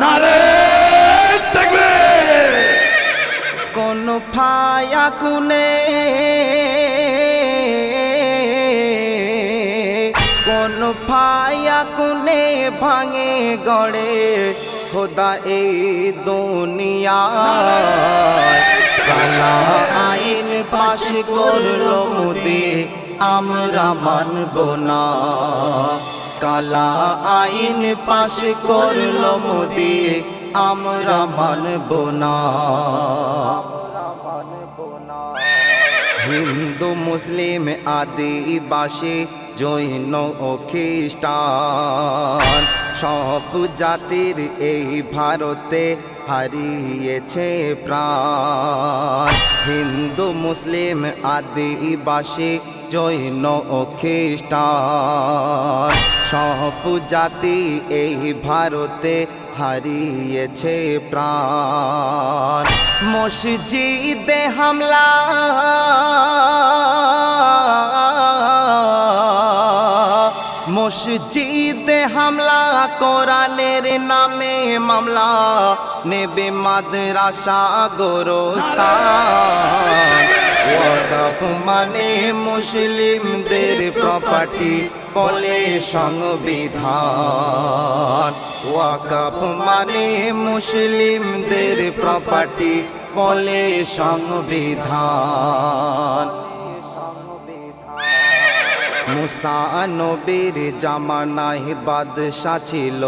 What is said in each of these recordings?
নারে থাকবে কোন ফায়া কুনে কোন ফায়া কুনে ভাঙে গড়ে খোদা এই দুনিয়া কালা আইন পাশ করল মুদি, আমরা মানব না। কালা আইন পাশ করল মুদি, আমরা মানব না। হিন্দু, মুসলিম, আদিবাসী, জৈন ও খ্রিস্টান, সব জাতির এই ভারতে হারিয়েছে প্রাণ। হিন্দু, মুসলিম, আদিবাসী জৈন খ্রিস্টান। সব জাতি এই ভারতে হারিয়েছে প্রাণ। মসজিদে হামলা মসজিদে হামলা, কোরআনের নামে মামলা, নেবে মাদ্রাসা গোরস্থান। মানে মুসলিমদের প্রপার্টি বলে সংবিধান। ওয়াকফ মানে মুসলিমদের প্রপার্টি বলে সংবিধান। মুসা নবীর জামানায় বাদশা ছিল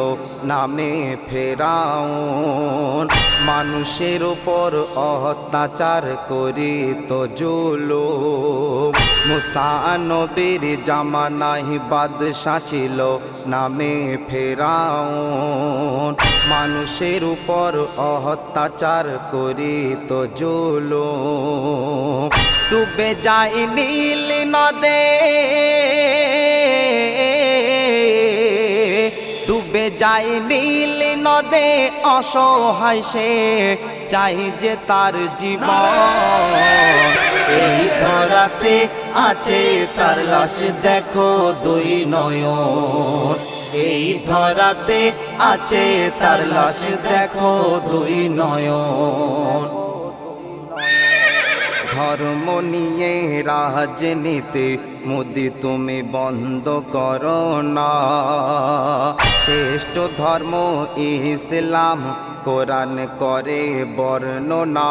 নামে ফেরাউন। মানুষের উপর অত্যাচার করি তো জুলো মুসা নবীর জামানায় বাদশা ছিল নামে ফেরাউন। মানুষের উপর অত্যাচার করি তো জুলো ডুবে যায় নীল নদে। ডুবে যায় নীল নদে, অসহায় সে চাই যে তার জীবন। এই ধরাতে আছে তার লাশ, দেখো দুই নয়ন। এই ধরাতে আছে তার লাশ, দেখো দুই নয়ন। ধর্ম নিয়ে রাজনীতি মোদি তুমি বন্ধ করো না। শ্রেষ্ঠ ধর্ম ইসলাম, কোরআন করে বর্ণনা।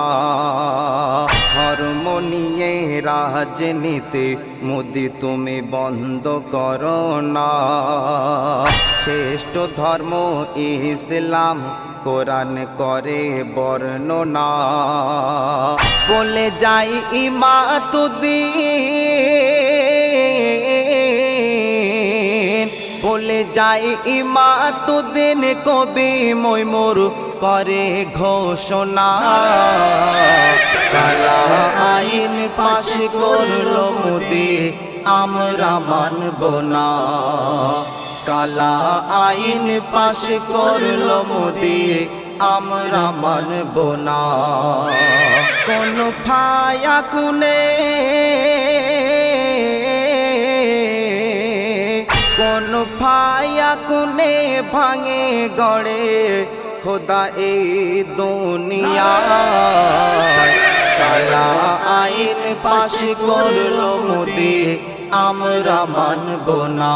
ধর্ম নিয়ে রাজনীতি, মোদি তুমি বন্ধ করো না। শ্রেষ্ঠ ধর্ম ইসলাম, কোরআন করে বর্ণনা। বলে যাই ইমা তুদিন যাই ইমা তুদিন কবি মৈমুর করে ঘোষণা। কালা আইন পাশ করল মুদি, আমরা মানব না। কালা আইন পাশ করল মোদি, আমরা মানব না। কোন ফায়া কুনে কোন ফায়া কুনে ভাঙে গড়ে। খোদা এই দুনিয়া। কালা আইন পাশ করল মোদি, আমরা মানব না।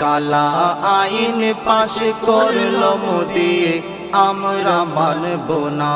কালা আইন পাশ করল মোদি, আমরা মানব না।